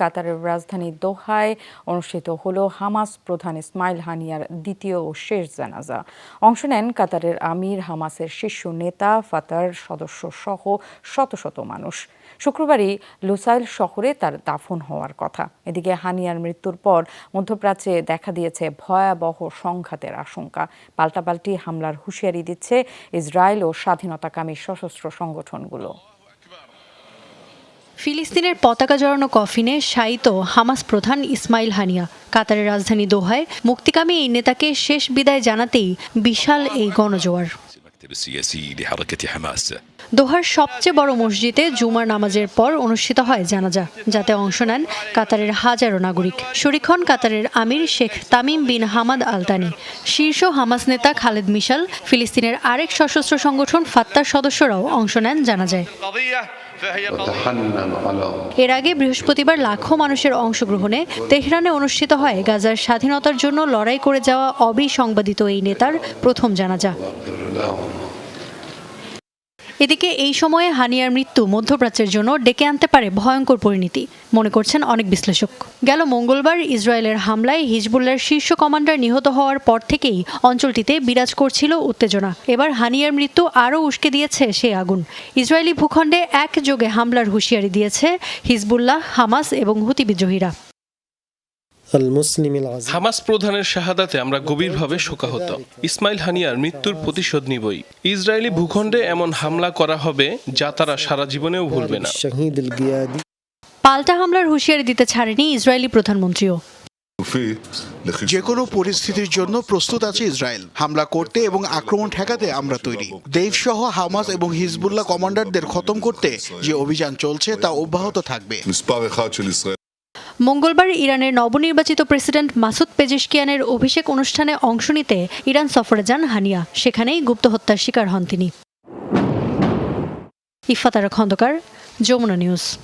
কাতারের রাজধানী দোহায় অনুষ্ঠিত হল হামাস প্রধান ইসমাইল হানিয়ার দ্বিতীয় ও শেষ জানাজা। অংশ নেন কাতারের আমির, হামাসের শীর্ষ নেতা, ফাতার সদস্য সহ শত শত মানুষ। শুক্রবারই লুসাইল শহরে তার দাফন হওয়ার কথা। এদিকে হানিয়ার মৃত্যুর পর মধ্যপ্রাচ্যে দেখা দিয়েছে ভয়াবহ সংঘাতের আশঙ্কা। পাল্টাপাল্টি হামলার হুঁশিয়ারি দিচ্ছে ইসরায়েল ও স্বাধীনতাকামী সশস্ত্র সংগঠনগুলো। ফিলিস্তিনের পতাকা জড়ানো কফিনে শায়িত হামাস প্রধান ইসমাইল হানিয়া, কাতারের রাজধানী দোহায় মুক্তিকামী এই নেতাকে শেষ বিদায় জানাতেই বিশাল এই গণজোয়ার। দোহার সবচেয়ে বড় মসজিদে জুমার নামাজের পর অনুষ্ঠিত হয় জানাজা, যাতে অংশ নেন কাতারের হাজারো নাগরিক। শরিক হন কাতারের আমির Sheikh Tamim bin Hamad Al Thani. শীর্ষ হামাস নেতা খালেদ মিশাল, ফিলিস্তিনের আরেক সশস্ত্র সংগঠন ফাত্তার সদস্যরাও অংশ নেন জানাজায়। এর আগে বৃহস্পতিবার লাখো মানুষের অংশগ্রহণে তেহরানে অনুষ্ঠিত হয় গাজার স্বাধীনতার জন্য লড়াই করে যাওয়া অবিসংবাদিত এই নেতার প্রথম জানাজা। এদিকে এই সময়ে হানিয়ার মৃত্যু মধ্যপ্রাচ্যের জন্য ডেকে আনতে পারে ভয়ঙ্কর পরিণতি। মনে করছেন অনেক বিশ্লেষক। গেল মঙ্গলবার ইসরায়েলের হামলায় হিজবুল্লার শীর্ষ কমান্ডার নিহত হওয়ার পর থেকেই অঞ্চলটিতে বিরাজ করছিল উত্তেজনা। এবার হানিয়ার মৃত্যু আরও উস্কে দিয়েছে সেই আগুন। ইসরায়েলি ভূখণ্ডে একযোগে হামলার হুঁশিয়ারি দিয়েছে হিজবুল্লাহ, হামাস এবং হুতি বিদ্রোহীরা। হামাস প্রধানের শাহাদাতে আমরা গভীরভাবে শোকাহত। ইসমাইল হানিয়ার মৃত্যুর প্রতিশোধ নিবই। ইসরায়েলি ভূখণ্ডে এমন হামলা করা হবে যা তারা সারা জীবনেও ভুলবে না। পাল্টা হামলার হুঁশিয়ারি দিতে ছাড়েনি ইসরায়েলি প্রধানমন্ত্রীও। যে কোনো পরিস্থিতির জন্য প্রস্তুত আছে ইসরায়েল। হামলা করতে এবং আক্রমণ ঠেকাতে আমরা তৈরি। দেব সহ হামাস এবং হিজবুল্লাহ কমান্ডারদের খতম করতে যে অভিযান চলছে তা অব্যাহত থাকবে। মঙ্গলবার ইরানের নবনির্বাচিত প্রেসিডেন্ট মাসুদ পেজেশকিয়ানের অভিষেক অনুষ্ঠানে অংশ নিতে ইরান সফরে যান হানিয়া। সেখানেই গুপ্ত হত্যার শিকার হন তিনি। ইফাতারা খন্দকার, যমুনা নিউজ।